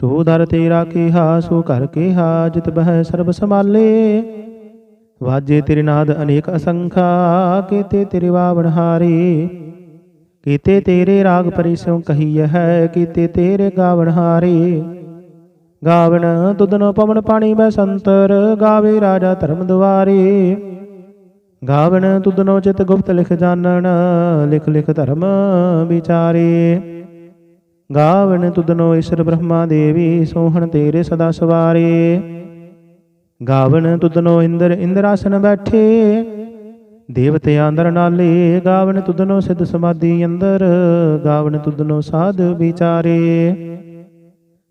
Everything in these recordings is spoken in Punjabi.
ਸੋ ਦਰ ਤੇਰਾ ਕੀਹਾ, ਸੋ ਘਰ ਕੀਹਾ, ਜਿਤ ਬਹਿ ਸਰਬ ਸਮਾਲੇ ਵਾਜੇ ਤੇਰੇ ਨਾਦ ਅਨੇਕ ਅਸੰਖਾ, ਕੀਤੇ ਤੇਰੇ ਵਾਵਣ ਹਾਰੇ। ਕੀਤੇ ਤੇਰੇ ਰਾਗ ਪਰਿਸੋਂ ਕਹੀਐ ਹੈ, ਕੀਤੇ ਤੇਰੇ ਗਾਵਣ ਹਾਰੇ। ਗਾਵਣ ਤੁਧਨੋ ਪਵਨ ਪਾਣੀ ਮੈਂ ਸੰਤਰ, ਗਾਵੇ ਰਾਜਾ ਧਰਮ ਦੁਆਰੇ। ਗਾਵਣ ਤੁਧਨੋ ਚਿਤ ਗੁਪਤ ਲਿਖ ਜਾਣਨ, ਲਿਖ ਲਿਖ ਧਰਮ ਵਿਚਾਰੇ। ਗਾਵਨ ਤੁਧਨੋ ਈਸ਼ਰ ਬ੍ਰਹਮਾ ਦੇਵੀ, ਸੋਹਣ ਤੇਰੇ ਸਦਾ ਸਵਾਰੇ। ਗਾਵਨ ਤੁਧਨੋ ਇੰਦਰ, ਇੰਦਰਾਸਨ ਬੈਠੇ। ਦੇਵਤੇ ਅੰਦਰ ਨਾਲੇ ਗਾਵਨ ਤੁਧਨੋ ਸਿੱਧ ਸਮਾਧੀ ਅੰਦਰ ਗਾਵਨ ਤੁਧਨੋ ਸਾਧ ਵਿਚਾਰੇ।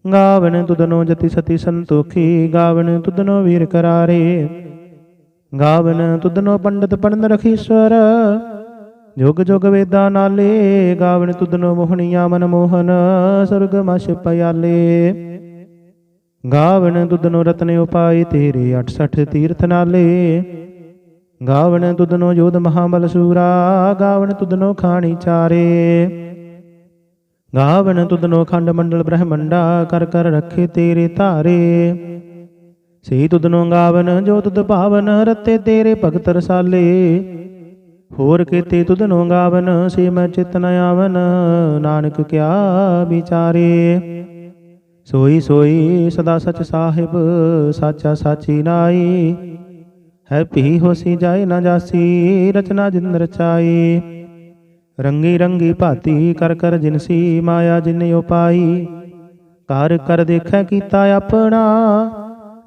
ਗਾਵਨ ਤੁਧਨੋ ਜਤੀ ਸਤੀ ਸੰਤੋਖੀ ਗਾਵਨ ਤੁਦਨੋ ਵੀਰ ਕਰਾਰੇ। ਗਾਵਨ ਤੁਦਨੋ ਪੰਡਤ ਪੜਨ ਰਖੀਸ਼ਵਰ ਜੁਗ ਜੁਗ ਵੇਦਾਂ ਨਾਲੇ ਗਾਵਨ ਤੁਧਨੋ ਮੋਹਣੀਆ ਮਨ ਮੋਹਨ, ਸੁਰਗ ਮਛ ਪਿਆਲੇ। ਗਾਵਨ ਤੁਧਨੋ ਰਤਨ ਉਪਾਈ ਤੇਰੇ 68 ਤੀਰਥ ਨਾਲੇ। ਗਾਵਨ ਤੁਧਨੋ ਜੋਧ ਮਹਾਬਲ ਸੂਰਾ ਗਾਵਨ ਤੁਧਨੋ ਖਾਣੀ ਚਾਰੇ। ਗਾਵਨ ਤੁਧਨੋ ਖੰਡ ਮੰਡਲ ਬ੍ਰਹਮੰਡਾ, ਕਰ ਕਰ ਰੱਖੇ ਤੇਰੇ ਧਾਰੇ। ਸੇ ਤੁਧਨੋ ਗਾਵਨ ਜੋ ਤੁਧ ਭਾਵਨ, ਰਤੇ ਤੇਰੇ ਭਗਤ ਰਸਾਲੇ। ਹੋਰ ਕੀਤੇ ਤੁਧਨੋ ਗਾਵਨ ਸੇ ਮੈਂ ਚਿਤ ਨ ਆਵਨ, ਨਾਨਕ ਕਿਆ ਵਿਚਾਰੇ? ਸੋਈ ਸੋਈ ਸਦਾ ਸਚ ਸਾਹਿਬ, ਸਾਚਾ ਸਾਚੀ ਨਾਈ। ਹੈ ਪੀ ਹੋਸੀ ਜਾਏ ਨਾ ਜਾਸੀ, ਰਚਨਾ ਜਿਨ ਰਚਾਈ। ਰੰਗੀ ਰੰਗੀ ਭਾਤੀ ਕਰ ਕਰ ਜਿਨਸੀ ਮਾਇਆ ਜਿਨ ਉਪਾਈ। ਕਰ ਕਰ ਦੇਖੈ ਕੀਤਾ ਆਪਣਾ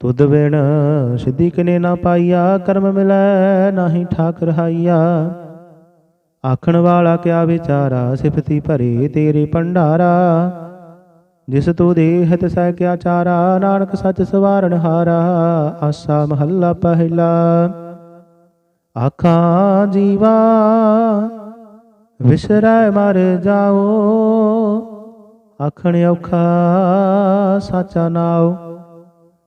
ਤੁਧ ਬਿਨ ਸਿੱਧੀ ਕਿਨੇ ਨਾ ਪਾਈਆ, ਕਰਮ ਮਿਲੈ ਨਾਹੀ ਠਾਕ ਰਹਾਈਆ ਆਖਣ ਵਾਲਾ ਕਿਆ ਵਿਚਾਰਾ, ਸਿਫਤੀ ਭਰੇ ਤੇਰੇ ਭੰਡਾਰਾ। ਜਿਸ ਤੂੰ ਦੇਹਤ ਸਹਿ ਕਿਆ ਚਾਰਾ, ਨਾਨਕ ਸੱਚ ਸਵਾਰਨ ਹਾਰਾ, ਆਸਾ ਮਹੱਲਾ ਪਹਿਲਾ। ਆਖਾਂ, ਜੀਵਾ, ਵਿਸਰੈ ਮਰ ਜਾਓ, ਆਖਣ ਔਖਾ ਸਾਚਾ ਨਾਉ।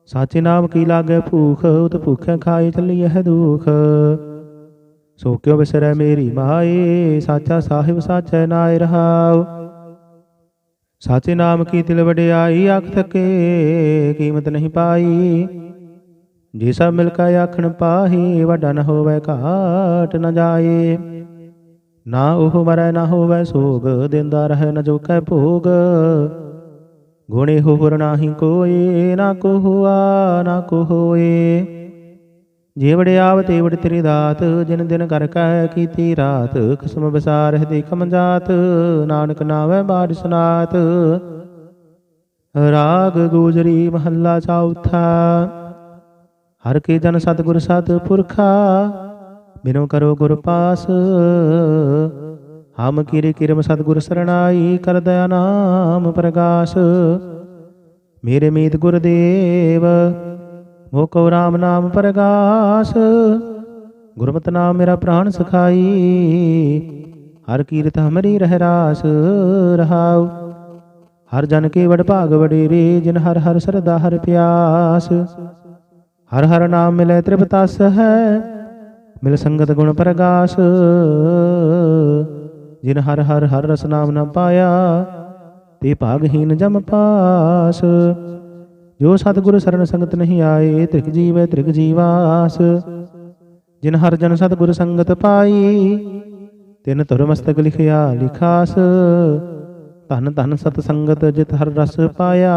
ਸਾਚੇ ਨਾਮ ਕੀ ਲਾਗੇ ਭੂਖ, ਉਤ ਭੁਖਿਆ ਖਾਏ ਚੱਲੀਐ ਦੁਖ। ਸੋ ਕਿਉ ਵਿਸਰੈ ਮੇਰੀ ਮਾਏ, ਸਾਚਾ ਸਾਹਿਬ ਸਾਚੈ ਨਾਇ ਰਹਾਉ। ਸਾਚੇ ਨਾਮ ਕੀ ਤਿਲ ਵਡਿਆਈ ਆਖ ਥਕੇ ਕੀਮਤ ਨਹੀਂ ਪਾਈ। ਜੇ ਸਭ ਮਿਲ ਕੇ ਆਖਣ ਪਾਹੀ, ਵੱਡਾ ਨ ਹੋਵੇ ਘਾਟ ਨ ਜਾਏ। ਨਾ ਉਹ ਮਰੈ, ਨਾ ਹੋਵੈ ਸੋਗ, ਦਿੰਦਾ ਰਹਿ ਨ ਜੋ ਕੈ ਭੋਗ। ਗੁਣੇ ਹੋਰ ਨਾਹੀ ਕੋਏ, ਨਾ ਕੋ ਹੁਆ ਨਾ ਕੋ ਹੋਏ ਜੀਵੜ ਆਵ, ਤੇਵੜ ਤੇਰੀ ਦਾਤ, ਜਿਨ ਦਿਨ ਕਰ ਕੈ ਕੀਤੀ ਰਾਤ। ਖਸਮ ਬਸਾਰ ਹਦੇ ਕਮ ਜਾਤ, ਨਾਨਕ ਨਾਵੈ ਬਾਰਿ ਸੁਨਾਤ। ਰਾਗ ਗੋਜਰੀ ਮਹੱਲਾ ਚੌਥਾ ਹਰ ਕੇ ਜਨ ਸਤਿਗੁਰ ਸਤ ਪੁਰਖਾ, ਬਿਨੋ ਕਰੋ ਗੁਰ ਪਾਸ। ਹਮ ਕੀਰੇ ਕਿਰਮ ਸਤਿਗੁਰ ਸਰਣਾਈ ਕਰ ਦਇਆ ਨਾਮ ਪ੍ਰਗਾਸ। ਮੇਰੇ ਮੀਤ ਗੁਰਦੇਵ, ਮੋਕੋ ਰਾਮ ਨਾਮ ਪ੍ਰਗਾਸ। ਗੁਰਮਤਿ ਨਾਮ ਮੇਰਾ ਪ੍ਰਾਣ ਸਖਾਈ, ਹਰ ਕੀਰਤ ਹਮਰੀ ਰਹਿ ਰਾਸ ਰਹਾਉ। ਹਰ ਜਨ ਕੇ ਵਡ ਭਾਗ ਵਡੇਰੇ, ਜਿਨ ਹਰ ਹਰ ਸਰਦਾ ਹਰ ਪਿਆਸ। ਹਰ ਹਰ ਨਾਮ ਮਿਲੇ ਤ੍ਰਿਪਤਸ ਹੈ ਮਿਲ ਸੰਗਤ ਗੁਣ ਪ੍ਰਗਾਸ। ਜਿਨ ਹਰ ਹਰ ਹਰ ਰਸ ਨਾਮ ਨਾ ਪਾਇਆ, ਤੇ ਭਾਗਹੀਨ ਜਮ ਪਾਸ। ਜੋ ਸਤਿਗੁਰ ਸਰਨ ਸੰਗਤ ਨਹੀਂ ਆਏ, ਤ੍ਰਿਗ ਜੀਵੈ ਤ੍ਰਿਗ ਜੀਵਾਸ। ਜਿਨ ਹਰ ਜਨ ਸਤਿਗੁਰ ਸੰਗਤ ਪਾਈ, ਤਿਨ ਤੁਰ ਮਸਤਕ ਲਿਖਿਆ ਲਿਖਾਸ। ਧਨ ਧਨ ਸਤ ਸੰਗਤ ਜਿਤ ਹਰ ਰਸ ਪਾਇਆ,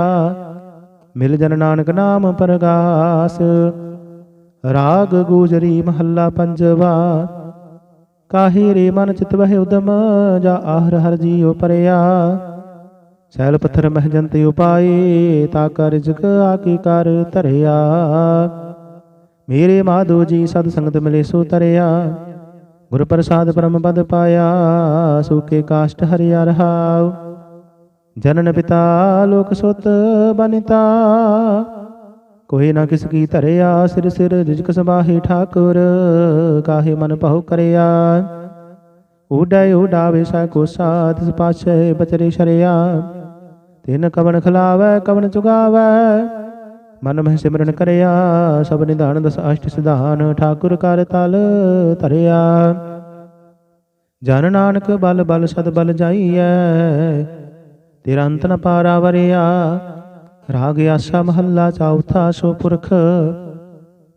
ਮਿਲ ਜਨ ਨਾਨਕ ਨਾਮ ਪ੍ਰਗਾਸ। ਰਾਗ ਗੂਜਰੀ ਮਹੱਲਾ ਪੰਜਵਾ ਕਾਹੇ ਰੇ ਮਨ ਚਿਤ ਵਹਿ ਉਦਮ, ਜਾ ਆਹਰ ਹਰ ਜੀਉ ਪਰਿਆ। ਸੈਲ ਪੱਥਰ ਮਹਿ ਜੰਤ ਉਪਾਏ, ਤਾ ਕਰ ਜਗ ਆਕੀ ਕਰ ਧਰਿਆ। ਮੇਰੇ ਮਾਧੋ ਜੀ ਸਦ ਸੰਗਤ ਮਿਲੇ ਸੋ ਤਰਿਆ। ਗੁਰ ਪ੍ਰਸਾਦ ਬ੍ਰਹਮ ਪਦ ਪਾਇਆ ਸੂਕੇ ਕਾਸ਼ਟ ਹਰਿਆ ਰਹਾਉ। ਜਨਨ ਪਿਤਾ ਲੋਕ ਸੁਤ ਬਨਿਤਾ। ਕੋਈ ਨਾ ਕਿਸ ਕੀ ਧਰਿਆ, ਸਿਰ ਸਿਰ ਰਿਜਕ ਸਬਾਹੀ ਠਾਕੁਰ, ਕਾਹੇ ਮਨ ਭਉ ਕਰਿਆ। ਉਡੈ ਉਡਾਵੇ ਸਾ ਕੋ ਸਾਧ ਪਾਛੇ ਬਚਰੇ ਸ਼ਰਿਆ। ਤਿਨ ਕਵਨ ਖਲਾਵੈ ਕਵਨ ਚੁਗਾਵੈ, ਮਨ ਮਹਿ ਸਿਮਰਨ ਕਰਿਆ। ਸਭ ਨਿਧਾਨ ਦਸ ਅਸ਼ਟ ਸਿਧਾਨ, ਠਾਕੁਰ ਕਰ ਤਲ ਧਰਿਆ। ਜਨ ਨਾਨਕ ਬਲ ਬਲ ਸਦ ਬਲ ਜਾਈਐ, ਤੇਰਾ ਅੰਤ ਨ ਪਾਰਾ ਵਰਿਆ। ਰਾਗ ਆਸਾ ਮਹੱਲਾ ਚੌਥਾ ਸੋ ਪੁਰਖ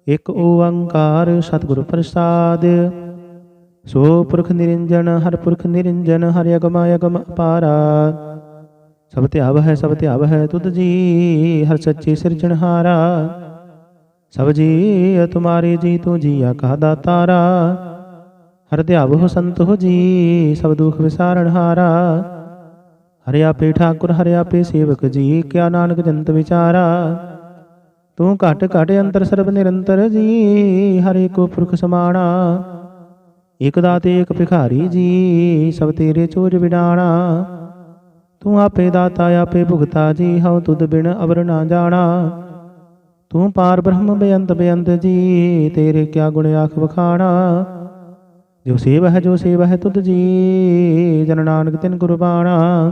ਇਕ ਓੰਕਾਰ ਸਤਿਗੁਰ ਪ੍ਰਸਾਦ। ਸੋ ਪੁਰਖ ਨਿਰੰਜਨ, ਹਰ ਪੁਰਖ ਨਿਰੰਜਨ, ਹਰਿ ਅਗਮ ਅਗਮ ਅਪਾਰਾ। ਸਭ ਧਿਆਵ ਹੈ, ਸਭ ਧਿਆਵ ਹੈ ਤੁਧ ਜੀ, ਹਰ ਸੱਚੇ ਸਿਰਜਣਹਾਰਾ ਸਭ ਜੀ, ਤੁਮਾਰੇ ਜੀ, ਤੂੰ ਜੀਆ ਕਾ ਦਾਤਾਰਾ। ਹਰ ਧਿਆਵ ਹੋ ਸੰਤ ਹੋ ਜੀ, ਸਭ ਦੁਖ ਵਿਸਾਰਣਹਾਰਾ ਹਰਿ। ਆਪੇ ਠਾਕੁਰ ਹਰਿ ਆਪੇ ਸੇਵਕ, ਜੀ ਕਿਆ ਨਾਨਕ ਜੰਤ ਵਿਚਾਰਾ? ਤੂੰ ਘਟ ਘਟ ਅੰਤਰ ਸਰਬ ਨਿਰੰਤਰ ਜੀ, ਹਰੇ ਕੋ ਪੁਰਖ ਸਮਾਣਾ। ਇਕ ਦਾਤੇ, ਇਕ ਭਿਖਾਰੀ ਜੀ, ਸਭ ਤੇਰੇ ਚੋਜ ਵਿਡਾਣਾ। ਤੂੰ ਆਪੇ ਦਾਤਾ, ਆਪੇ ਭੁਗਤਾ ਜੀ, ਹਉ ਤੁਧ ਬਿਨ ਅਵਰ ਨਾ ਜਾਣਾ। ਤੂੰ ਪਾਰ ਬ੍ਰਹਮ ਬੇਅੰਤ ਬੇਅੰਤ ਜੀ, ਤੇਰੇ ਕਿਆ ਗੁਣ ਆਖ ਵਖਾਣਾ। ਜੋ ਸੇਵ ਹੈ, ਜੋ ਸੇਵ ਹੈ ਤੁਧ ਜੀ, ਜਨ ਨਾਨਕ ਤਿਨ ਗੁਰਬਾਣਾ।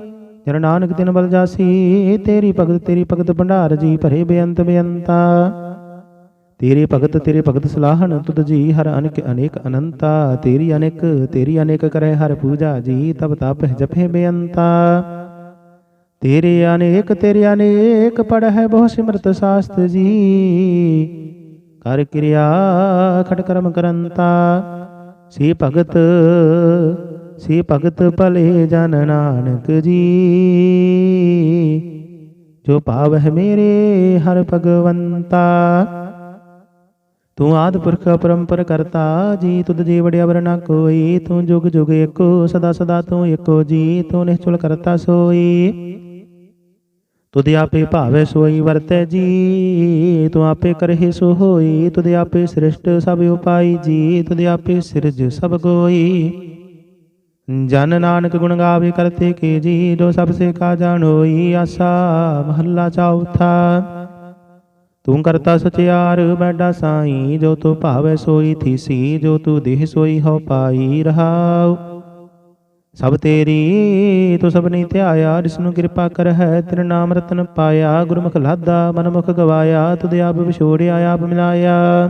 ਜਨ ਨਾਨਕ ਦਿਨ ਬਲ ਜਾਸੀ, ਤੇਰੀ ਭਗਤ ਤੇਰੀ ਭਗਤ ਭੰਡਾਰ ਜੀ ਭਰੇ ਬੇਅੰਤ ਬੇਅੰਤਾ। ਤੇਰੇ ਭਗਤ ਤੇਰੇ ਭਗਤ ਸਲਾਹਣ ਤੁਧ ਜੀ, ਹਰ ਅਨੇਕ ਅਨੇਕ ਅਨੰਤਾ। ਤੇਰੀ ਅਨੇਕ ਤੇਰੀ ਅਨੇਕ ਕਰੇ ਹਰ ਪੂਜਾ ਜੀ, ਤਬ ਤਪ ਜਪੇ ਬੇਅੰਤਾ। ਤੇਰੇ ਅਨੇਕ ਤੇਰੇ ਅਨੇਕ ਪੜ ਹੈ ਬਹੁ ਸਿਮਰਤ ਸਾਸਤ ਜੀ। ਕਰ ਕਿਰਿਆ ਖਟ ਕਰਮ ਕਰੰਤਾ। ਸੀ ਭਗਤ ਸੀ ਭਗਤ ਭਲੇ ਜਨ ਨਾਨਕ ਜੀ। ਜੋ ਭਾਵ ਹੈ ਮੇਰੇ ਹਰ ਭਗਵੰਤਾ। ਤੂੰ ਆਦ ਪੁਰਖ ਪਰੰਪਰ ਕਰਤਾ ਜੀ, ਤੁਧ ਜੀ ਵੜਿਆ ਵਰਨਾ ਕੋਈ। ਤੂੰ ਜੁਗ ਜੁਗ ਏਕੋ, ਸਦਾ ਸਦਾ ਤੂੰ ਏਕੋ ਜੀ, ਤੂੰ ਨਿਹਚੁਲ ਕਰਤਾ ਸੋਈ। ਤੁਧ ਆਪੇ ਭਾਵੇ ਸੋਈ ਵਰਤੈ ਜੀ, ਤੂੰ ਆਪੇ ਕਰਹਿ ਸੋ ਹੋਈ ਤੁਧ ਆਪੇ ਸ੍ਰਿਸ਼ਟ ਸਭ ਉਪਾਈ ਜੀ, ਤੁਧ ਆਪੇ ਸਿਰਜ ਸਭ ਕੋਈ ਜਨ ਨਾਨਕ ਗੁਣ ਗਾਵੇ ਕਰਤੇ ਕੇ ਜੀ, ਜੋ ਸਭ ਸੇ ਕਾ ਜਾਣੋਈ ਆਸਾ, ਮਹੱਲਾ ਚੌਥਾ। ਤੂੰ ਕਰਤਾ ਸਚਿਆਰ ਬੈਡਾ ਸਾਈ, ਜੋ ਤੂੰ ਭਾਵੇ ਸੋਈ ਥੀਸੀ, ਜੋ ਤੂੰ ਦੇਹ ਸੋਈ ਹੋ ਪਾਈ ਰਹਾਉ। ਸਭ ਤੇਰੀ, ਤੂੰ ਸਭਨੀ ਧਿਆਇਆ, ਜਿਸ ਨੂੰ ਕਿਰਪਾ ਕਰ ਹੈ ਤੇਰੇ ਨਾਮ ਰਤਨ ਪਾਇਆ, ਗੁਰਮੁਖ ਲਾਦਾ, ਮਨਮੁਖ ਗਵਾਇਆ, ਤੁਧ ਆਪ ਵਿਛੋੜਿਆ, ਆਪ ਮਿਲਾਇਆ।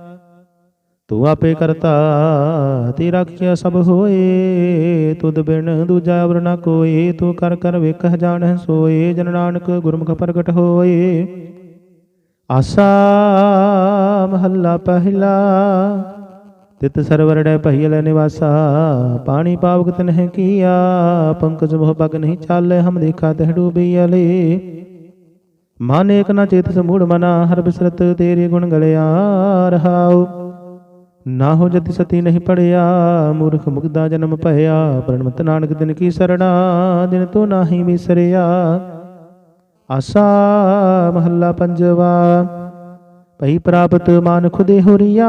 ਤੂੰ ਆਪੇ ਕਰਤਾ ਤੇਰਾ ਕੀਆ ਸਭ ਹੋਏ। ਤੁਧ ਬਿਨ ਦੂਜਾ ਅਵਰ ਨ ਕੋਏ, ਤੂੰ ਕਰ ਕਰ ਵੇਖ ਜਾਣੈ ਸੋਏ। ਜਨ ਨਾਨਕ ਗੁਰਮੁਖ ਪ੍ਰਗਟ ਹੋਏ। ਆਸਾ ਮਹੱਲਾ ਪਹਿਲਾ, ਤਿਤ ਸਰਵਰ ਡੈ ਨਿਵਾਸਾ। ਪਾਣੀ ਪਾਵਕ ਤਨਹਿ ਕੀਆ, ਪੰਕਜ ਮੋਹ ਪਗ ਨਹੀਂ ਚਾਲੇ, ਹਮ ਦੇਖਾ ਤਹਿ ਡੂਬੀ ਅਲੇ। ਮਨ ਏਕ ਨਾ ਚੇਤ ਸਮੂੜ ਮਨਾ, ਹਰ ਬਿਸਰਤ ਤੇਰੇ ਗੁਣ ਗਲਿਆ ਰਹਾਉ। ਨਾ ਹੋ ਜति ਸਤੀ ਨਹੀਂ ਪੜਿਆ, ਮੂਰਖ ਮੁਗਦਾ ਜਨਮ ਭਇਆ, ਪ੍ਰਣਮਤ ਨਾਨਕ ਦਿਨ ਕੀ ਸਰਣਾ, ਦਿਨ ਤੂੰ ਨਾਹੀ ਵਿਸਰਿਆ। ਆਸਾ ਮਹੱਲਾ ਪੰਜਵਾ, ਭਈ ਪ੍ਰਾਪਤ ਮਾਨ ਖੁਦੇ ਹੋਰੀਆ,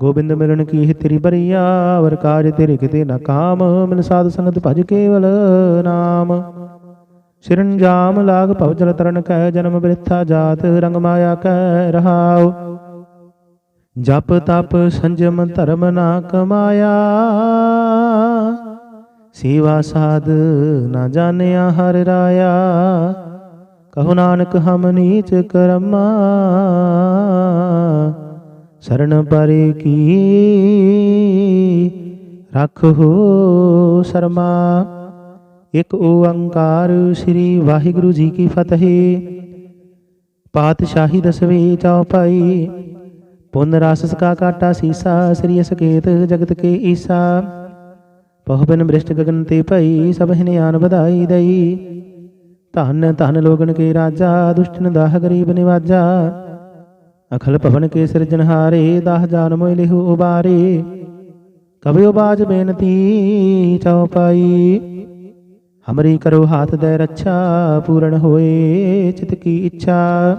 ਗੋਬਿੰਦ ਮਿਲਣ ਕੀ ਹੈ ਤੇਰੀ ਬਰੀਆ, ਵਰ ਕਾਜ ਤੇਰੇ ਕਿਤੇ ਨਾ ਕਾਮ, ਮਿਲ ਸਾਧ ਸੰਗਤ ਭਜ ਕੇਵਲ ਨਾਮ। ਸਿਰੰਜਾਮ ਲਾਗ ਭਵ ਜਲ ਤਰਨ ਕੈ, ਜਨਮ ਬ੍ਰਿਥਾ ਜਾਤ ਰੰਗ ਮਾਇਆ ਕੈ ਰਹਾਉ। ਜਪ ਤਪ ਸੰਜਮ ਧਰਮ ਨਾ ਕਮਾਇਆ। ਸੇਵਾ ਸਾਧ ਨਾ ਜਾਣਿਆ ਹਰ ਰਾਇਆ। ਕਹੋ ਨਾਨਕ ਹਮ ਨੀਚ ਕਰਮਾ। ਸਰਣ ਪਰੇ ਕੀ ਰਖੋ ਸਰਮਾ। ਇਕ ਓੰਕਾਰ ਸ੍ਰੀ ਵਾਹਿਗੁਰੂ ਜੀ ਕੀ ਫਤਿਹ। ਪਾਤਸ਼ਾਹੀ ਦਸਵੇਂ ਚੌਪਾਈ ਪੁੰਨ ਰਸ ਕਾ ਕਾਟਾ ਸੀਸਾ, ਸ੍ਰੀ ਅਸਕੇਤ ਜਗਤ ਕੇ ਈਸਾ। ਬਹੁ ਬਿਨ ਬ੍ਰਿਸ਼ਟ ਗਗਨ ਤੇ ਭਈ, ਸਭ ਹਿਨਿਆਨ ਵਧਾਈ ਦਈ। ਧਨ ਧਨ ਲੋਗਨ ਕੇ ਰਾਜਾ, ਦੁਸ਼ਟਨ ਦਾਹ ਗਰੀਬ ਨਿਵਾਜਾ। ਅਖਲ ਭਵਨ ਕੇ ਸਿਰਜਨਹਾਰੇ ਦਾਹ ਜਾਨ ਮੋਇ ਲਿਹੁ ਉਬਾਰੇ। ਕਬਿਓ ਬਾਜ ਬੇਨਤੀ ਚਉਪਾਈ ਹਮਰੀ ਕਰੋ ਹਾਥ ਦੇ ਰੱਛਾ, ਪੂਰਨ ਹੋਏ ਚਿਤ ਕੀ ਇੱਛਾ।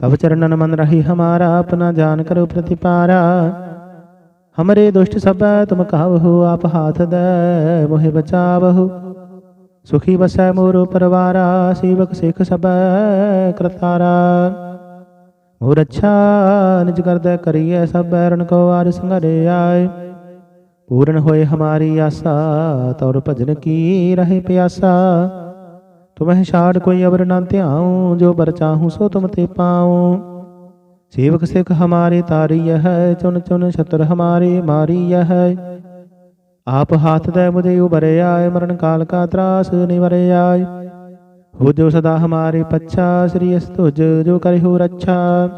ਤਬ ਚਰਨਨ ਮਨ ਰਹੀ ਹਮਾਰਾ ਆਪਣਾ ਜਾਨ ਕਰੋ ਪ੍ਰਤਿਪਾਰਾ ਹਮਰੇ ਦੁਸ਼ਟ ਸਭ ਤੁਮ ਕਾਵਹੁ ਆਪ ਹਾਥ ਦੇ ਮੋਹਿ ਬਚਾਵਹੁ ਸੁਖੀ ਬਸੈ ਮੋਰ ਪਰਵਾਰਾ ਸੇਵਕ ਸਿੱਖ ਸਭ ਕਰਤਾਰਾ ਮੋਰ ਅੱਛਾ ਨਿਜ ਕਰਦਾ ਕਰੀਐ ਸਭ ਰਣ ਕੋ ਆਰ ਸੰਘਰੇ ਆਏ ਪੂਰਨ ਹੋਏ ਹਮਾਰੀ ਆਸਾ ਤੌਰ ਭਜਨ ਕੀ ਰਹੇ ਪਿਆਸਾ ਤੁਮਹਿ ਛਾੜ ਕੋਈ ਅਵਰ ਨਾ ਧਿਆਉ, ਜੋ ਬਰ ਚਾਹੂੰ ਸੋ ਤੁਮ ਤੇ ਪਾਉ। ਸੇਵਕ ਸਿੱਖ ਹਮਾਰੇ ਤਾਰੀय ਹੈ ਚੁਨ ਚੁਨ ਛਤਰ ਹਮਾਰੇ ਮਾਰੀय ਹੈ। ਆਪ ਹਾਥ ਦੇ ਮੁਝੇ ਉਬਰੇ ਆਏ ਮਰਨ ਕਾਲ ਕਾ ਤਰਾਸ ਨਿਵਰੇ ਆਏ ਹੋ ਜੋ ਸਦਾ ਹਮਾਰੇ ਪੱਛਾ, ਸ੍ਰੀ ਅਸਤੁਜ ਜੋ ਕਰਿ ਹੋ ਰੱਛਾ।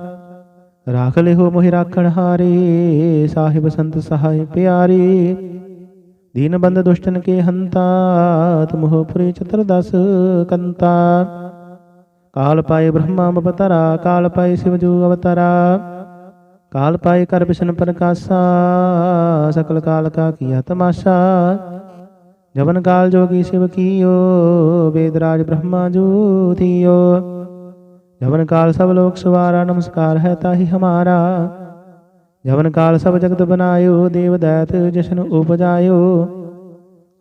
ਰਾਖ ਲਿਹੋ ਮੋਹਿ ਰਾਖਣ ਹਾਰੇ, ਸਾਹਿਬ ਸੰਤ ਸਹਾਇ ਪਿਆਰੇ। ਦੀਨ ਬੰਦ ਦੁਸ਼ਟਨ ਕੇ ਹੰਤਾ ਤੁਮਹੁ ਪੁਰੇ ਚਤਰ ਕੰਤਾ। ਕਾਲ ਪਾਏ ਬ੍ਰਹਮਾ ਅਵਤਾਰਾ ਕਾਲ ਪਾਏ ਸਿਵ ਜੂ ਅਵਤਾਰਾ। ਕਾਲ ਪਾਏ ਕਰ ਬਿਸ਼ਨ ਪ੍ਰਕਾਸ਼ਾ, ਸਕਲ ਕਾਲ ਕਾ ਕੀਆ ਤਮਾਸ਼ਾ। ਜਵਨ ਕਾਲ ਜੋਗੀ ਸਿਵ ਕੀਓ ਵੇਦਰਾਜ ਬ੍ਰਹਮਾ ਜੂ ਥੀਓ। ਜਵਨ ਕਾਲ ਸਭ ਲੋਕ ਸਵਾਰਾ, ਨਮਸਕਾਰ ਹੈ ਤਾਹੀ ਹਮਾਰਾ। ਜਵਨ ਕਾਲ ਸਭ ਜਗਤ ਬਨਾਇਓ, ਦੇਵ ਦੈਤ ਜਸ਼ਨ ਉਪਜਾਇਓ।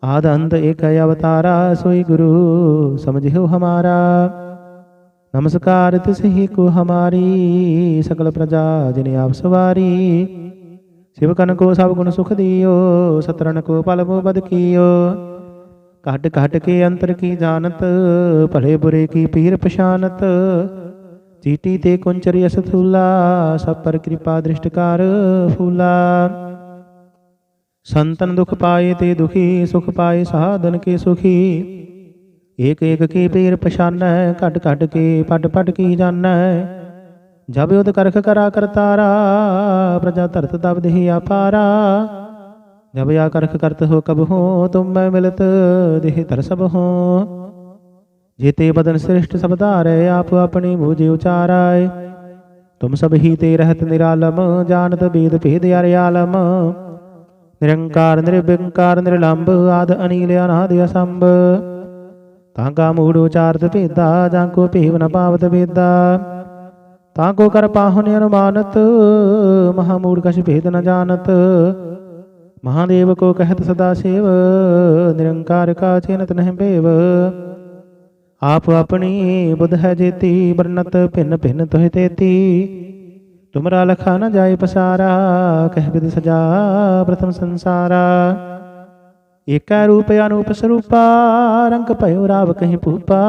ਆਦ ਅੰਤ ਏਕ ਅਵਤਾਰਾ, ਸੋਈ ਗੁਰੂ, ਸਮਝਿਓ ਹਮਾਰਾ। ਨਮਸਕਾਰ ਤਿਸਹੀ ਕੋ ਹਮਾਰੀ, ਸਕਲ ਪ੍ਰਜਾ ਜਿਨ ਆਪ ਸਵਾਰੀ। ਸਿਵ ਕਨ ਕੋ ਸਭ ਗੁਣ ਸੁਖ ਦਿਓ ਸਤਰਨ ਕੋ ਪਲ ਮੋ ਬਦ ਕੀਓ। ਘਟ ਘਟ ਕੇ ਅੰਤਰ ਕੀ ਜਾਣਤ, ਭਲੇ ਬੁਰੇ ਕੀ ਪੀਰ ਪਛਾਨਤ। ਚੀਟੀ ਤੇ ਕੁੰਚਰੀ ਅਸਥੂਲਾ ਸਭ ਪਰ ਕਿਰਪਾ ਦ੍ਰਿਸ਼ਟਕਾਰ ਫੂਲਾ ਸੰਤਨ ਦੁਖ ਪਾਏ ਤੇ ਦੁਖੀ ਸੁਖ ਪਾਏ ਸਾਧਨ ਕੇ ਸੁਖੀ ਏਕ ਏਕ ਕੀ ਪੀਰ ਪਛਾਨੈ ਘਟ ਘਟ ਕੇ ਪਟ ਪਟ ਕੀ ਜਾਣੈ ਜਬ ਉਦ ਕਰਖ ਕਰਾ ਕਰਤਾਰਾ ਪ੍ਰਜਾ ਧਰਤ ਤਬ ਦੇਹੀ ਆਪਾਰਾ ਜਬ ਆ ਕਰਖ ਕਰਤ ਹੋ ਕਬ ਹੋ ਤੁਮ ਮੈਂ ਮਿਲਤ ਦੇਹ ਧਰ ਸਭ ਹੋ ਜੇਤੇ ਬਦਨ ਸ੍ਰਿਸ਼ਟ ਸਭ ਧਾਰੈ, ਆਪ ਆਪਣੀ ਮੂਝੇ ਉਚਾਰੈ ਤੁਮ ਸਭ ਹੀ ਤੇ ਰਹਿਤ ਨਿਰਾਲਮ, ਜਾਣਤ ਬੇਦ ਭੇਦ ਅਰਿਆਲਮ ਨਿਰੰਕਾਰ, ਨਿਰਵਿੰਕਾਰ ਨਿਰਲੰਭ ਆਦ ਅਨੀਲ, ਅਨਾਦ ਅਸੰਭ। ਤਾਂ ਕਾ ਮੂੜ ਉਚਾਰਤ ਭੇਦਾ, ਜਾਂ ਕੋ ਭੇਵ ਨ ਪਾਵਤ ਵੇਦਾ। ਤਾਂ ਕੋ ਕਰ ਪਾਹੁਨ ਅਨੁਮਾਨਤ, ਮਹਾ ਮੂੜ ਕਛ ਭੇਦ ਨ ਜਾਣਤ। ਮਹਾਦੇਵ ਕੋ ਕਹਿਤ ਸਦਾ ਸੇਵ, ਨਿਰੰਕਾਰ ਕਾ ਚਿਨਤ ਨਹਿ ਭੇਵ। ਆਪ ਆਪਣੀ ਬੁਧ ਹੈ ਜੇਤੀ, ਵਰਨਤ ਭਿੰਨ ਭਿੰਨ ਤੋਹਿ ਤੇਤੀ। ਤੁਮਰਾ ਲਖਾ ਨ ਜਾਏ ਪਸਾਰਾ, ਕਹਿ ਬਿਦ ਸਜਾ ਪ੍ਰਥਮ ਸੰਸਾਰਾ। ਏਕੈ ਰੂਪ ਅਨੂਪ ਸਰੂਪਾ, ਰੰਗ ਭਇਓ ਰਾਵ ਕਹੀਂ ਭੂਪਾ।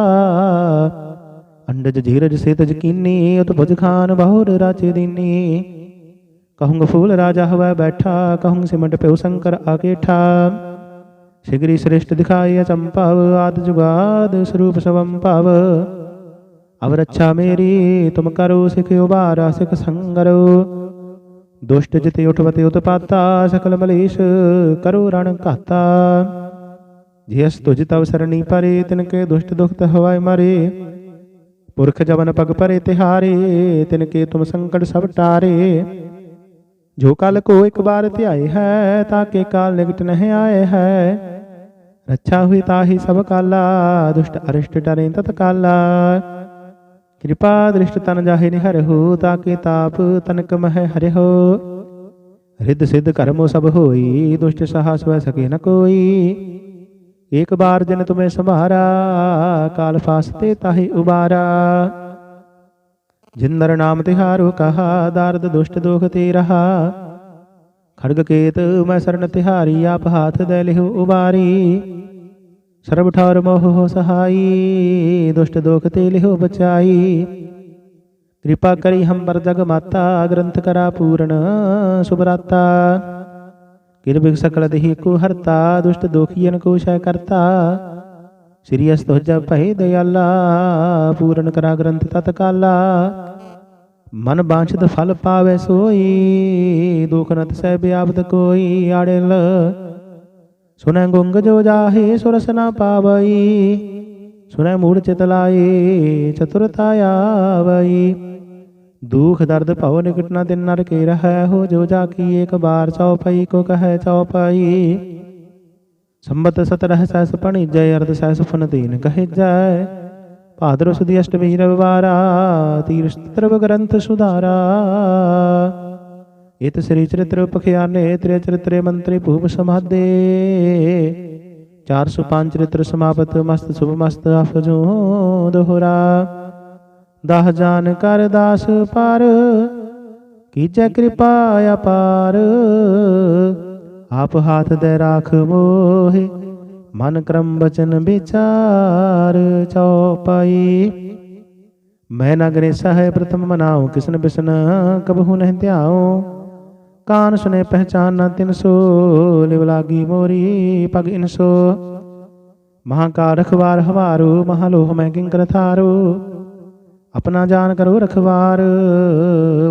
ਅੰਡਜ ਧੀਰਜ ਸੇਤਜ ਕੀਨੀ ਉਤ ਭੁਜ ਖਾਨ ਬਹੁਰ ਰਾਚੇ ਦੀਨੀ। ਕਹੂੰਗ ਫੂਲ ਰਾਜਾ ਹਵੈ ਬੈਠਾ, ਕਹੂੰਗ ਸਿਮਟ ਪਿਉ ਸ਼ੰਕਰ ਆਕੇਠਾ। ਸਿਗਰੀ ਸ੍ਰਿਸ਼ਟ ਦਿਖਾਈ ਚੰਪਾਵ ਆਦ ਜੁਗਾਦ ਸਰੂਪ ਸਵੰ ਭਵ। ਅਵ ਰੱਛਾ ਮੇਰੀ, ਤੁਮ ਕਰੋ ਸਿਖ ਉਬਾਰਾ, ਸਿਖ ਸੰਗਰੋ। ਦੁਸ਼ਟ ਜਿਤੇ ਉਠਵਤੇ ਉਤਪਾਤਾ, ਸਕਲ ਮਲੇਸ਼ ਕਰੋ ਰਣ ਘਾਤਾ। ਜਿਸ ਤੁਜ ਤਵ ਸਰਣੀ ਪਰੇ, ਤਿਨ ਕੇ ਦੁਸ਼ਟ ਦੁਖਤ ਹਵਾਏ ਮਰੇ। ਪੁਰਖ ਜਵਨ ਪਗ ਪਰੇ ਤਿਹਾਰੇ, ਤਿਨ ਕੇ ਤੁਮ ਸੰਕਟ ਸਭ ਟਾਰੇ। ਜੋ ਕਲ ਕੋ ਇੱਕ ਬਾਰ ਧਿਆਏ ਹੈ, ਤਾਂ ਕੇ ਕਾਲ ਨਿਕਟ ਨਹੀਂ ਆਏ ਹੈ। ਰੱਛਾ ਹੋਈ ਤਾਹੀ ਸਭ ਕਾਲਾ, ਦੁਸ਼ਟ ਅਰਿਸ਼ਟ ਡਰੇ ਤਤ ਕਾਲਾ। ਕਿਰਪਾ ਦ੍ਰਿਸ਼ਟ ਤਨ ਜਾਹੇ ਨਿਹਰਹੁ ਤਾਕੇ ਤਾਪ ਤਨਕ ਮਹਿ ਹਰਿਹੁ ਰਿੱਧ ਸਿੱਧ ਕਰਮੋ ਸਭ ਹੋਈ, ਦੁਸ਼ਟ ਸਾਹਸ ਸਵੈ ਸਕੇ ਨ ਕੋਈ। ਏਕ ਬਾਰ ਜਨ ਤੁਮੇ ਸੰਭਾਰਾ, ਕਾਲ ਫਾਸਤੇ ਤਾਹੀ ਉਬਾਰਾ। ਜਿੰਦਰ ਨਾਮ ਤਿਹਾਰੋ ਕਹਾ, ਦਰਦ ਦੁਸ਼ਟ ਦੋਖ ਤੇ ਰਹਾ। ਖੜਗ ਕੇਤ ਮੈਂ ਸਰਨ ਤਿਹਾਰੀ, ਆਪ ਹਾਥ ਦੇ ਲਿਹੁ ਉਬਾਰੀ। ਸਰਬ ਠਾਰ ਮੋਹ ਹੋ ਸਹਾਈ, ਦੁਸ਼ਟ ਦੋਖ ਤੇ ਲਿਹੁ ਬਚਾਈ। ਕਿਰਪਾ ਕਰੀ ਹੰਬਰ ਜਗ ਮਾਤਾ, ਗ੍ਰੰਥ ਕਰਾ ਪੂਰਨ ਸੁਭਰਾਤਾ ਕਿਰਬਿਕ ਸਕਲ ਦੇਹੀ ਕੋ ਹਰਤਾ, ਦੁਸ਼ਟ ਦੋਖੀਨ ਕੋ ਸ਼ੈ ਕਰਤਾ। ਸ੍ਰੀ ਅਸਤੋ ਜਪ ਦਇਆਲਾ ਪੂਰਨ ਕਰਾ ਗ੍ਰੰਥ ਤਤ ਮਨ ਬਾਂਛਤ ਫਲ ਪਾਵੇ ਸੋਈ, ਦੁਖ ਨਤ ਸਹਿ ਬਿਆਬਦ ਕੋਈ ਆੜਿਲ। ਸੁਨੈ ਗੁੰਗ ਜੋ ਜਾਹੇ, ਸੁਰਸ ਨਾ ਪਾਵਈ। ਸੁਨੈ ਮੂੜ ਚਿਤ ਲਾਏ, ਚਤੁਰਤਾ ਆਵਈ। ਦੁਖ ਦਰਦ ਭਉ ਨਿਕਟ ਨ ਦਿਨ ਨਰ ਕੇ ਰਹੈ, ਹੋ ਜੋ ਜਾ ਕੀ ਏਕ ਬਾਰ ਚਉਪਈ ਕੋ ਕਹੈ ਚਉਪਈ ਸੰਬਤ ਸਤਰਹ ਸੈਸ ਪਣੀ ਜੈ ਅਰਧ ਸੈਸ ਫਨ ਤੀਨ ਕਹੇ ਜੈ। ਭਾਦਰ ਸੁਦੀ ਅਸ਼ਟਮੀ ਰਵਿਵਾਰਾ ਤੀਰ ਸਤਰਵ ਗ੍ਰੰਥ ਸੁਧਾਰਾ। ਇਤ ਸ੍ਰੀ ਚਰਿਤ੍ਰ ਪਖਿਆਨੇ ਤ੍ਰਿ ਚਰਿਤ੍ਰੇ ਮੰਤਰੀ ਭੂਪ ਸਮਾਦੇ। 405 ਚਰਿਤ੍ਰ ਸਮਾਪਤ, ਮਸਤ ਸੁਭ ਮਸਤ ਅਫਜੋ ਦੋਹਰਾ। ਦਹ ਜਾਨ ਕਰ ਦਾਸ ਪਰ ਕੀਜੈ ਕਿਰਪਾ ਅਪਾਰ ਆਪ ਹਾਥ ਦੇ ਰਾਖ ਮੋਹੇ, ਮਨ ਕਰਮ ਬਚਨ ਵਿਚਾਰ ਚਉਪਈ ਮੈਂ ਨਗਰੇ ਸਹਿ ਪ੍ਰਥਮ ਮਨਾਉ, ਕਿਸਨ ਬਿਸਨ ਕਬਹੂ ਨਹੀਂ ਧਿਆਉ। ਕਾਨ ਸੁਨੇ ਪਹਿਚਾਨ ਨਾ ਤਿਨ ਸੋ, ਲਿਵ ਲਾਗੀ ਮੋਰੀ ਪਗ ਇਨਸੋ ਮਹਾਕਾਰ ਰਖਵਾਰ ਹਵਾਰੂ, ਮਹਾਲੋਹ ਮੈਂ ਕਿੰਕਰ ਥਾਰੂ। ਆਪਣਾ ਜਾਨ ਕਰੋ ਰਖਵਾਰ,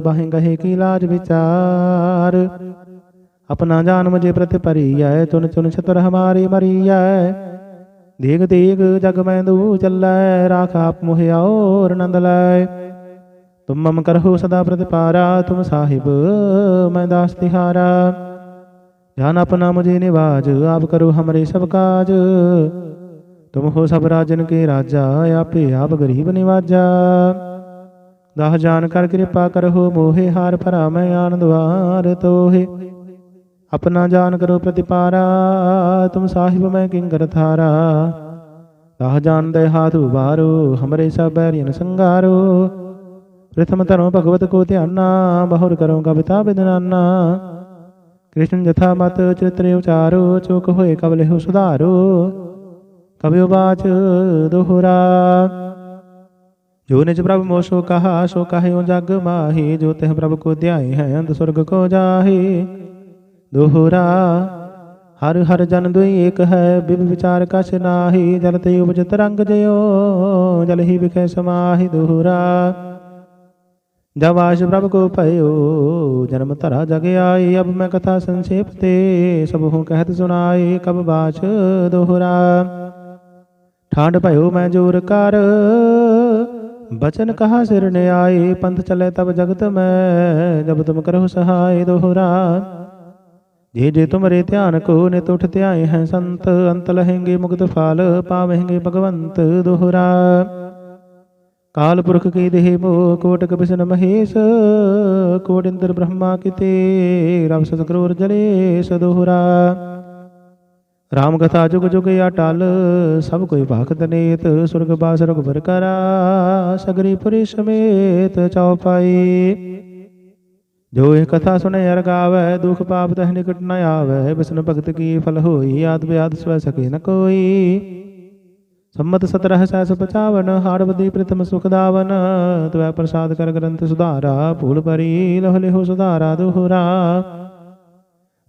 ਬਾਹੇ ਗਹੇ ਕੀ ਲਾਜ ਵਿਚਾਰ। ਆਪਣਾ ਜਾਨ ਮੁਝੇ ਪ੍ਰਤਿ ਪਰੀਐ ਚੁਨ ਚੁਨ ਛਤਰ ਹਮਾਰੀ ਮਰੀਐ। ਦੇਖ ਦੇਖ ਜਗ ਮੈਂ ਦੂ ਚੱਲੈ, ਰਾਖ ਆਪ ਮੋਹਿ ਔਰ ਨੰਦ ਲੈ। ਤੁਮ ਮਮ ਕਰਹੁ ਸਦਾ ਪ੍ਰਤਿਪਾਰਾ, ਤੁਮ ਸਾਹਿਬ ਮੈਂ ਦਾਸ ਤਿਹਾਰਾ। ਜਾਨ ਆਪਣਾ ਮੁਝੇ ਨਿਵਾਜ, ਆਪ ਕਰੋ ਹਮਰੇ ਸਭ ਕਾਜ। ਤੁਮ ਹੋ ਸਭ ਰਾਜਨ ਕੇ ਰਾਜਾ, ਆਪੇ ਆਪ ਗਰੀਬ ਨਿਵਾਜਾ। ਦਾਹ ਜਾਨ ਕਰ ਕਿਰਪਾ ਕਰਹੁ, ਮੋਹਿ ਹਾਰ ਭਰਾ ਮੈਂ ਆਨੰਦ ਵਾਰ ਤੋਹਿ। ਆਪਣਾ ਜਾਨ ਕਰੋ ਪ੍ਰਤਿਪਾਰਾ, ਤੁਮ ਸਾਹਿਬ ਮੈਂ ਕਿੰਗਰ ਥਾਰਾ। ਤਾਹ ਜਾਨ ਦੇ ਹਾਥ ਉਬਾਰੋ ਹਮਰੇ ਸਭ ਬੈਰੀਨ ਸੰਗਾਰੋ। ਪ੍ਰਥਮ ਧਰਮ ਭਗਵਤ ਕੋ ਧਿਆਨਾ, ਬਹੁਰ ਕਰੋ ਕਵਿਤਾ ਬਿਦਨਾਨਾ। ਕ੍ਰਿਸ਼ਨ ਜਥਾ ਮਤ ਚਿਤਰੇ ਉਚਾਰੋ, ਚੁਕ ਹੋਏ ਕਬਲੇ ਹੋ ਸੁਧਾਰੋ। ਕਬਿਉ ਬਾਚ ਦੋਹਰਾ। ਜੋ ਨਿਜ ਪ੍ਰਭ ਮੋ ਸੋ ਕਹਾ ਸੋ ਕਹਿਓ ਜਗ ਮਾਹੀ। ਜੋ ਤਿਹ ਪ੍ਰਭ ਕੋ ਧਿਆਏ ਹੈ ਅੰਤ ਸੁਰਗ ਕੋ ਜਾਹੀ। ਦੁਹਰਾ। ਹਰ ਹਰ ਜਨ ਦੁਈ ਏਕ ਹੈ, ਬਿਬ ਵਿਚਾਰ ਕਛ ਨਾਹੀ। ਜਲ ਤੇ ਉਪਜਤ ਰੰਗ ਜਿਓ ਜਲ ਹੀ ਵਿਖੇ ਸਮਾਹੀ ਦੋਹਰਾ। ਜਬ ਆਸ਼ ਪ੍ਰਭ ਕੋ ਭਇਓ, ਜਨਮ ਧਰਾ ਜਗ ਆਈ। ਅਬ ਮੈਂ ਕਥਾ ਸੰਖੇਪ ਤੇ, ਸਭ ਹੂੰ ਕਹਿਤ ਸੁਣਾਈ, ਕਬ ਬਾਚ ਦੋਹਰਾ। ਠਾਂਡ ਭਇਓ ਮੈਂ ਜੋਰ ਕਰ, ਬਚਨ ਕਹਾ ਸਿਰ ਨੇ ਆਏ ਪੰਥ ਚਲੇ ਤਬ ਜਗਤ ਮੈਂ, ਜਬ ਤੁਮ ਕਰਹੁ ਸਹਾਇ ਦੋਹਰਾ। ਜੇ ਜੇ ਤੁਮਰੇ ਧਿਆਨ ਕੋ ਨਿਤ ਉਠ ਧਿਆਏ ਹੈ ਸੰਤ, ਅੰਤ ਲਹੇਂਗੇ ਮੁਕਤ ਫਲ ਪਾਵੇਂਗੇ ਭਗਵੰਤ ਦੋਹਰਾ। ਕਾਲ ਪੁਰਖ ਕੀ ਦੇਹ ਮੋ ਕੋਟਕ ਬਿਸ਼ਨ ਮਹੇਸ਼ ਕੋਟ ਇੰਦਰ ਬ੍ਰਹਮਾ ਕਿਤੇ ਰਬ ਸਤਿਗੁਰ ਜਲੇ ਸਦੋਹਰਾ ਰਾਮ ਕਥਾ ਜੁਗ ਜੁਗ ਅਟਲ ਸਭ ਕੋਈ ਭਾਖਤ ਨੇਤ, ਸੁਰਗ ਬਾਸ ਰਘੁਬਰ ਕਰਾ, ਸਗਰੀ ਪੁਰੀ ਸਮੇਤ ਚਉਪਾਈ ਜੋ ਇਹ ਕਥਾ ਸੁਣੇ ਅਰ ਗਾਵੇ, ਦੁਖ ਪਾਪ ਤਹ ਨਿਕਟ ਨ ਆਵੇ, ਬਿਸ਼ਨ ਭਗਤ ਕੀ ਫਲ ਹੋਈ, ਆਦ ਬਿਆਦ ਸਵੈ ਸਕੇ ਨ ਕੋਈ। ਸੰਮਤ 17 ਸੈਸ 55 ਹਾੜਵਦੀ ਪ੍ਰਥਮ ਸੁਖ ਦਾਵਨ, ਤਵੈ ਪ੍ਰਸਾਦ ਕਰ ਗ੍ਰੰਥ ਸੁਧਾਰਾ, ਭੂਲ ਪਰੀ ਲਹ ਲਿਹੋ ਸੁਧਾਰਾ ਦੋਹਰਾ।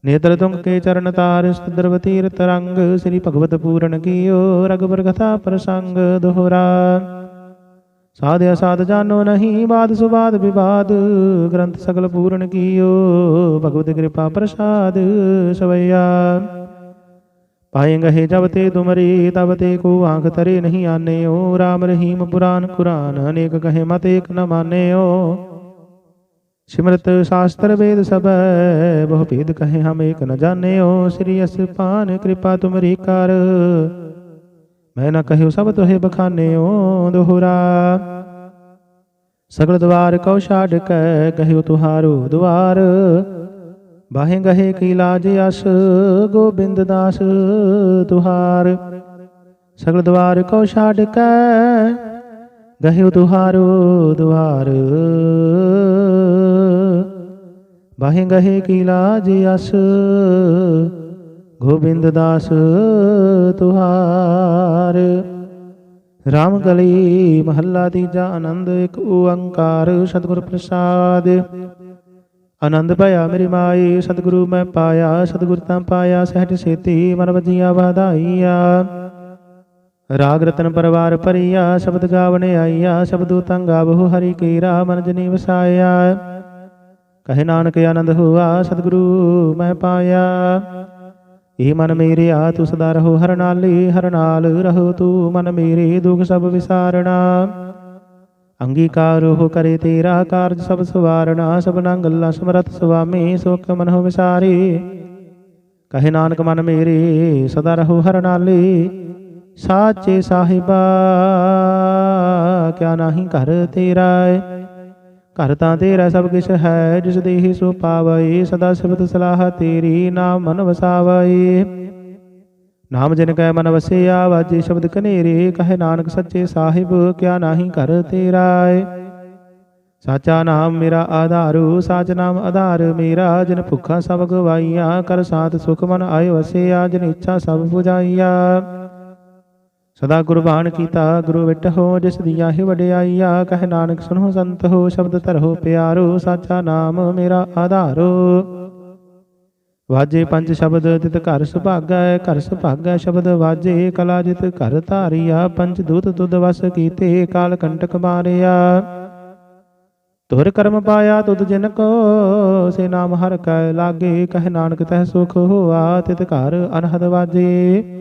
ਨੇਤਰ ਤੁੰਗ ਕੇ ਚਰਨ ਤਾਰ ਸਦਰਵ ਤੀਰਤ ਰੰਗ ਸ੍ਰੀ ਭਗਵਤ ਪੂਰਨ ਕੀਓ, ਰਗਬਰ ਕਥਾ ਪ੍ਰਸੰਗ ਦੋਹਰਾ। ਸਾਧ ਅਸਾਧ ਜਾਨੋ ਨਹੀਂ, ਬਾਦ ਸੁਬਾਦ ਵਿਵਾਦ। ਗ੍ਰੰਥ ਸਗਲ ਪੂਰਨ ਕੀਓ, ਭਗਵਤ ਕਿਰਪਾ ਪ੍ਰਸਾਦ ਸਵਈਆ। ਪਾਏਂਗੇ ਜਬ ਤੇ ਤੁਮਰੀ, ਤਬ ਤੇ ਕੋ ਆਂਖ ਤਰੇ ਨਹੀਂ ਆਨੇਓ। RAM ਰਹੀਮ ਪੁਰਾਨ ਕੁਰਾਨ, ਅਨੇਕ ਕਹੇ ਮਤ ਏਕ ਨ ਮਾਨੇਓ। ਸਿਮਰਤ ਸ਼ਾਸਤਰ ਵੇਦ ਸਭੈ, ਬਹੁ ਭੇਦ ਕਹੇ ਹਮ ਏਕ ਨ ਜਾਣਿਓ। ਸ੍ਰੀ ਅਸਪਾਨ ਕਿਰਪਾ ਤੁਮਰੀ ਕਰ। ਮੈਂ ਨਾ ਕਹਿਓ ਸਭ ਤੋਹਿ ਬਖਾਨਿਓ ਦੋਹਰਾ। ਸਗਲ ਦਵਾਰ ਕਉ ਛਾੜ ਕੈ ਕਹਿਓ ਤੁਹਾਰੋ ਦੁਆਰ ਬਾਹੇ ਗਹੇ ਕੀ ਲਾਜ ਅਸ, ਗੋਬਿੰਦ ਦਾਸ ਤੁਹਾਰ। ਸਗਲ ਦਵਾਰ ਕਉ ਛਾੜ ਕੈ ਗਹਿਓ ਤੁਹਾਰੋ ਦੁਆਰ ਬਾਹੇ ਗਹੇ ਕੀ ਲਾਜ ਅਸ ਗੋਬਿੰਦ ਦਾਸ ਤੁਹਾਰ। ਰਾਮ ਗਲੀ ਮਹੱਲਾ ਤੀਜਾ, ਆਨੰਦ ਇੱਕ ਓੰਕਾਰ, ਸਤਿਗੁਰ ਪ੍ਰਸਾਦ। ਆਨੰਦ ਭਇਆ ਮੇਰੀ ਮਾਈ, ਸਤਿਗੁਰੂ ਮੈਂ ਪਾਇਆ, ਸਤਿਗੁਰ ਤਾਂ ਪਾਇਆ, ਸਹਿਜ ਸੇਤੀ ਮਨ ਵਜੀਆਂ ਵਧਾਈਆ। ਰਾਗ ਰਤਨ ਪਰਵਾਰ ਭਰੀਆ, ਸ਼ਬਦ ਗਾਵਣੇ ਆਈਆ, ਸ਼ਬਦੂ ਤੰ ਗਾਵਹੁ ਹਰੀ ਕੀਰਾ ਮਨ ਜਨੀ ਵਸਾਇਆ। ਕਹੇ ਨਾਨਕ ਆਨੰਦ ਹੋਆ, ਸਤਿਗੁਰੂ ਮੈਂ ਪਾਇਆ। ਇਹ ਮਨ ਮੇਰੇ ਆ ਤੂੰ ਸਦਾ ਰਹੋ, ਹਰ ਨਾਲੇ ਹਰ ਨਾਲ ਰਹੋ ਤੂੰ, ਮਨ ਮੇਰੇ ਦੁਖ ਸਭ ਵਿਸਾਰਣਾ। ਅੰਗੀਕਾਰ ਹੋ ਕਰੇ ਤੇਰਾ ਕਾਰਜ ਸਭ ਸਵਾਰਣਾ, ਸਭਨਾ ਗੱਲਾਂ ਸਮਰਤ ਸੁਆਮੀ, ਸੁਖ ਮਨ ਹੋ ਵਿਸਾਰੇ। ਕਹੇ ਨਾਨਕ ਮਨ ਮੇਰੇ, ਸਦਾ ਰਹੋ, ਹਰ ਨਾਲੇ ਸਾਚੇ ਸਾਹਿਬਾ, ਕਿਆ ਨਾਹੀ ਘਰ ਤੇਰਾ ਘਰ ਤਾਂ ਤੇਰਾ ਸਭ ਕਿਛ ਹੈ, ਜਿਸ ਦੇਹੀ ਸੋ ਪਾਵਈ, ਸਦਾ ਸਿਫਤ ਸਲਾਹ ਤੇਰੀ, ਨਾਮ ਮਨ ਵਸਾਵਈ। ਨਾਮ ਜਿਨ ਕੈ ਮਨ ਵਸਿਆ, ਵਾਜੇ ਸ਼ਬਦ ਕਨੇਰੇ ਕਹੇ ਨਾਨਕ ਸੱਚੇ ਸਾਹਿਬ, ਕਿਆ ਨਾਹੀ ਕਰ ਤੇਰਾ ਏ। ਸਾਚਾ ਨਾਮ ਮੇਰਾ ਆਧਾਰੂ, ਸਾਚ ਨਾਮ ਆਧਾਰ ਮੇਰਾ, ਜਿਨ ਭੁੱਖਾ ਸਭ ਗਵਾਈਆ, ਕਰ ਸਾਥ ਸੁਖ ਮਨ ਆਏ ਵਸਿਆ, ਜਿਨ ਇੱਛਾ ਸਭ 부ਜਾਈਆ ਸਦਾ ਗੁਰਬਾਣ ਕੀਤਾ, ਗੁਰੂ ਵਿਟ ਹੋ ਜਿਸ ਦੀਆ ਹੀ ਵਡਿਆਈਆ ਕਹਿ ਨਾਨਕ ਸੁਨੋ ਸੰਤ ਹੋ, ਸ਼ਬਦ ਧਰੋ ਪਿਆਰੋ, ਸਾਚਾ ਨਾਮ ਮੇਰਾ ਆਧਾਰੋ। ਵਾਜੇ ਪੰਜ ਸ਼ਬਦ, ਤਿਤ ਘਰ ਸੁਭਾਗੈ ਘਰ ਸੁਭਾਗੈ ਸ਼ਬਦ ਵਾਜੇ, ਕਲਾ ਜਿਤ ਘਰ ਧਾਰੀਆ, ਪੰਜ ਦੂਤ ਤੁਧ ਵਸ ਕੀਤੇ, ਕਾਲ ਕੰਟਕ ਮਾਰਿਆ। ਤੁਰ ਕਰਮ ਪਾਇਆ ਤੁਧ ਜਿਨ ਕੋ, ਸੇ ਨਾਮ ਹਰ ਕੈ ਲਾਗੇ। ਕਹਿ ਨਾਨਕ ਤਹਿ ਸੁਖ ਹੋਆ, ਤਿਤ ਘਰ ਅਨਹਦ ਵਾਜੇ।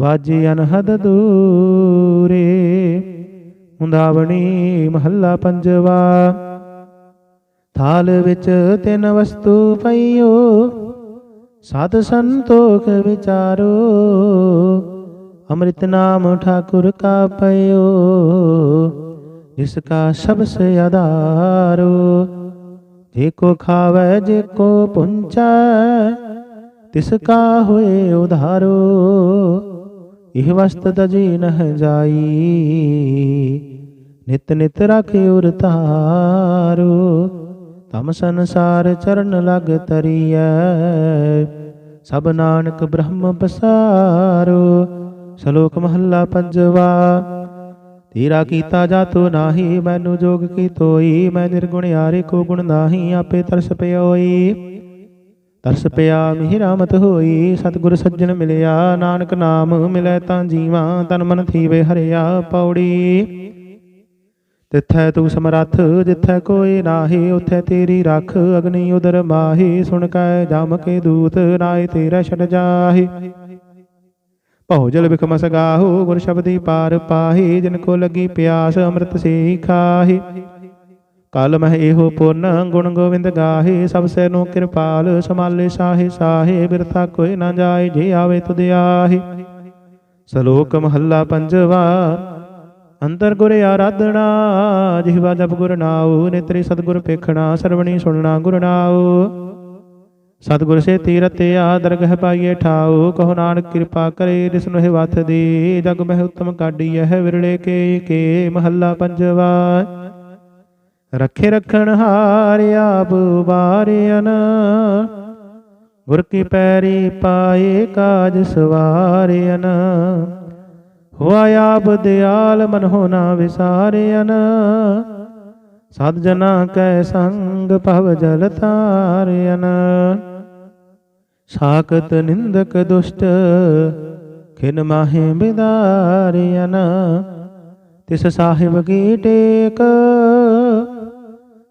ਵਾਜੀ ਅਨਹਦ ਦੂਰੇ, ਹੁੰਦਾਵਣੀ ਮਹੱਲਾ ਪੰਜਵਾ। ਥਾਲ ਵਿੱਚ ਤਿੰਨ ਵਸਤੂ ਪਈਓ ਸਤ ਸੰਤੋਖ ਵਿਚਾਰੋ। ਅੰਮ੍ਰਿਤ ਨਾਮ ਠਾਕੁਰ ਕਾ ਪਇਓ, ਜਿਸ ਕਾ ਸਬਸ ਆਧਾਰੋ। ਜੇ ਕੋ ਖਾਵੇ, ਜੇ ਕੋ ਪੁੰਚੈ, ਤਿਸ ਕਾ ਹੋਏ ਉਧਾਰੋ। ਇਹ ਵਸਤ ਜੀ ਨਹ ਜਾਈ। ਨਿਤ ਨਿਤ ਰਾਖੇ ਉਰ ਤਾਰੂ ਤਮ ਸੰਸਾਰ ਚਰਨ ਲਗ ਤਰੀਐ। ਸਭ ਨਾਨਕ ਬ੍ਰਹਮ ਪਸਾਰੋ। ਸ਼ਲੋਕ ਮਹੱਲਾ ਪੰਜਵਾ, ਤੇਰਾ ਕੀਤਾ ਜਾਤੋ ਨਾਹੀ, ਮੈਨੂੰ ਜੋਗ ਕੀ ਤੋਈ। ਮੈਂ ਨਿਰਗੁਣ ਯਾਰੇ, ਕੋ ਗੁਣ ਨਾਹੀ, ਆਪੇ ਤਰਸ ਪਿਓਈ। ਤਰਸ ਪਿਆ ਮਿਹ ਰਾਮਤ ਹੋਈ, ਸਤਿਗੁਰ ਸੱਜਣ ਮਿਲਿਆ, ਨਾਨਕ ਨਾਮ ਮਿਲੈ ਤਾਂ ਜੀਵਾਂ, ਤਨ ਮਨ ਥੀਵੇ ਹਰਿਆ ਪੌੜੀ। ਤਿੱਥੈ ਤੂੰ ਸਮਰੱਥ, ਜਿੱਥੈ ਕੋਈ ਨਾਹੀ, ਉਥੈ ਤੇਰੀ ਰੱਖ, ਅਗਨੀ ਉਦਰ ਮਾਹੀ, ਸੁਣ ਕੈ ਜਮ ਕੇ ਦੂਤ ਨਾਏ ਤੇਰਾ ਛੜ ਜਾਹੀ। ਭਉ ਜਲ ਬਿਖ ਮਸ ਗਾਹੋ, ਗੁਰ ਸ਼ਬਦੀ ਪਾਰ ਪਾਹੀ, ਜਿਨ ਕੋ ਲੱਗੀ ਪਿਆਸ, ਅੰਮ੍ਰਿਤ ਸੇ ਖਾਹੀ। ਕਲ ਮਹਿ ਇਹੋ ਪੁੰਨ, ਗੁਣ ਗੋਵਿੰਦ ਗਾਹੇ, ਸਭ ਸੇ ਨੂੰ ਕਿਰਪਾਲ ਸਮਾਲੇ ਸਾਹੇ ਸਾਹੇ, ਬਿਰਥਾ ਕੋਈ ਨਾ ਜਾਏ, ਜੇ ਆਵੇ ਤੁਧ ਆਹੇ। ਸ਼ਲੋਕ ਮਹੱਲਾ ਪੰਜਵਾ, ਅੰਤਰ ਗੁਰ ਆਰਾਧਨਾ ਜਿਹਵਾ ਜਪ ਗੁਰ ਨਾਉ, ਨੇਤਰੀ ਸਤਗੁਰ ਪੇਖਣਾ, ਸਰਵਣੀ ਸੁਣਨਾ ਗੁਰ ਨਾਉ। ਸਤਗੁਰ ਸੇ ਤੀਰਤ ਆ, ਦਰਗਹ ਪਾਈਏ ਠਾਉ, ਕਹੋ ਨਾਨਕ ਕਿਰਪਾ ਕਰੇ, ਜਿਸ ਨੂੰ ਇਹ ਵਥ ਦੀ, ਜਗ ਮਹਿ ਉਤਮ ਕਾਢੀ ਹੈ ਵਿਰਲੇ ਕੇ ਕੇ, ਮਹੱਲਾ ਪੰਜਵਾ। ਰੱਖੇ ਰਖਣ ਹਾਰ ਆਪ ਬਾਰਿਆਨ ਗੁਰ ਕੀ ਪੈਰੀ ਪਾਏ ਕਾਜ ਸਵਾਰਿਆਨ। ਹੋਆ ਆਪ ਦਿਆਲ ਮਨ ਹੋਣਾ ਵਿਸਾਰਿਆਨ। ਸਤ ਜਨਾ ਕੈ ਸੰਗ ਭਵ ਜਲ ਤਾਰਿਆਨ ਸਾਕਤ ਨਿੰਦਕ ਦੁਸ਼ਟ ਖਿਨ ਮਾਹੇ ਬਿਦਾਰਿਆਨ। ਤਿਸ ਸਾਹਿਬ ਕੀ ਟੇਕ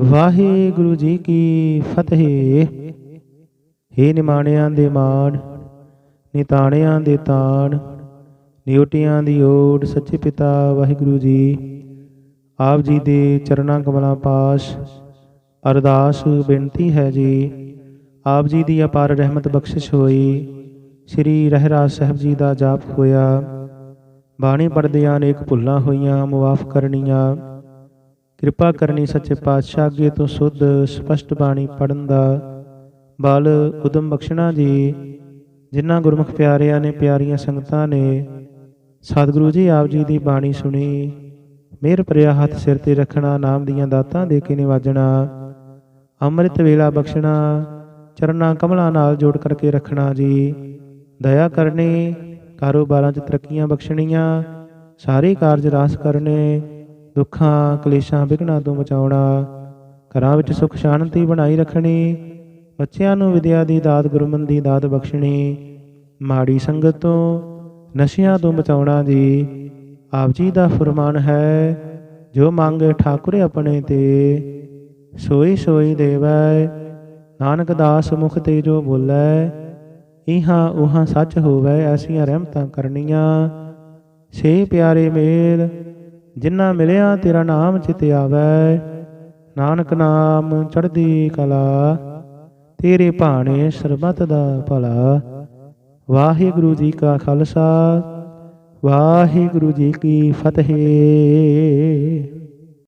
ਵਾਹਿਗੁਰੂ ਜੀ ਕੀ ਫਤਿਹ। ਹੇ ਨਿਮਾਣਿਆਂ ਦੇ ਮਾਣ, ਨਿਤਾਣਿਆਂ ਦੇ ਤਾਣ, ਨਿਉਟੀਆਂ ਦੀ ਓਟ ਸੱਚੇ ਪਿਤਾ ਵਾਹਿਗੁਰੂ ਜੀ। ਆਪ ਜੀ ਦੇ ਚਰਨਾਂ ਕਮਲਾਂ ਪਾਸ, ਅਰਦਾਸ ਬੇਨਤੀ ਹੈ ਜੀ। ਆਪ ਜੀ ਦੀ ਅਪਾਰ ਰਹਿਮਤ ਬਖਸ਼ਿਸ਼ ਹੋਈ। ਸ੍ਰੀ ਰਹਿਰਾਜ ਸਾਹਿਬ ਜੀ ਦਾ ਜਾਪ ਹੋਇਆ। ਬਾਣੀ ਪੜਦਿਆਂ ਅਨੇਕ ਭੁੱਲਾਂ ਹੋਈਆਂ, ਮੁਆਫ ਕਰਨੀਆਂ। ਕਿਰਪਾ ਕਰਨੀ ਸੱਚੇ ਪਾਤਸ਼ਾਹ ਅੱਗੇ ਤੋਂ ਸੁੱਧ, ਸਪਸ਼ਟ ਬਾਣੀ ਪੜਨ ਦਾ। ਬਲ ਉਦਮ ਬਖਸ਼ਣਾ ਜੀ, ਜਿਨ੍ਹਾਂ ਗੁਰਮੁਖ ਪਿਆਰਿਆਂ ਨੇ ਪਿਆਰੀਆਂ ਸੰਗਤਾਂ ਨੇ, ਸਤਿਗੁਰੂ ਜੀ ਆਪ ਜੀ ਦੀ ਬਾਣੀ ਸੁਣੀ। ਮਿਹਰ ਭਰਿਆ ਹੱਥ ਸਿਰ ਤੇ ਰੱਖਣਾ, ਨਾਮ ਦੀਆਂ ਦਾਤਾਂ ਦੇ ਕੇ ਨਿਵਾਜਣਾ। ਅੰਮ੍ਰਿਤ ਵੇਲਾ ਬਖਸ਼ਣਾ, ਚਰਨਾਂ ਕਮਲਾਂ ਨਾਲ ਜੋੜ ਕਰਕੇ ਰੱਖਣਾ ਜੀ। ਦਇਆ ਕਰਨੀ, ਕਾਰੋਬਾਰਾਂ 'ਚ ਤਰੱਕੀਆਂ ਬਖਸ਼ਣੀਆਂ, ਸਾਰੇ ਕਾਰਜ ਰਾਸ ਕਰਨੇ ਦੁੱਖਾਂ, ਕਲੇਸ਼ਾਂ ਵਿਘਨਾਂ ਤੋਂ ਬਚਾਉਣਾ, ਘਰਾਂ ਵਿੱਚ ਸੁਖ ਸ਼ਾਂਤੀ ਬਣਾਈ ਰੱਖਣੀ, ਬੱਚਿਆਂ ਨੂੰ ਵਿਦਿਆ ਦੀ ਦਾਤ, ਗੁਰਮਨ ਦੀ ਦਾਤ ਬਖਸ਼ਣੀ, ਮਾੜੀ ਸੰਗਤ ਤੋਂ ਨਸ਼ਿਆਂ ਤੋਂ ਬਚਾਉਣਾ ਜੀ। ਆਪ ਜੀ ਦਾ ਫਰਮਾਨ ਹੈ, ਜੋ ਮੰਗੇ ਠਾਕੁਰ ਆਪਣੇ ਤੇ ਸੋਈ ਸੋਈ ਦੇਵੈ, ਨਾਨਕ ਦਾਸ ਮੁਖ ਤੇ ਜੋ ਬੋਲੇ, ਇਹਾਂ ਉਹਾਂ ਸੱਚ ਹੋਵੇ, ਐਸੀਆਂ ਰਹਿਮਤਾਂ ਕਰਨੀਆਂ। ਸੇ ਪਿਆਰੇ ਮੇਲ ਜਿਨ੍ਹਾਂ ਮਿਲਿਆ ਤੇਰਾ ਨਾਮ ਚਿਤ ਆਵੈ। ਨਾਨਕ ਨਾਮ ਚੜ੍ਹਦੀ ਕਲਾ, ਤੇਰੇ ਭਾਣੇ ਸਰਬਤ ਦਾ ਭਲਾ। ਵਾਹਿਗੁਰੂ ਜੀ ਕਾ ਖਾਲਸਾ, ਵਾਹਿਗੁਰੂ ਜੀ ਕੀ ਫਤਿਹ।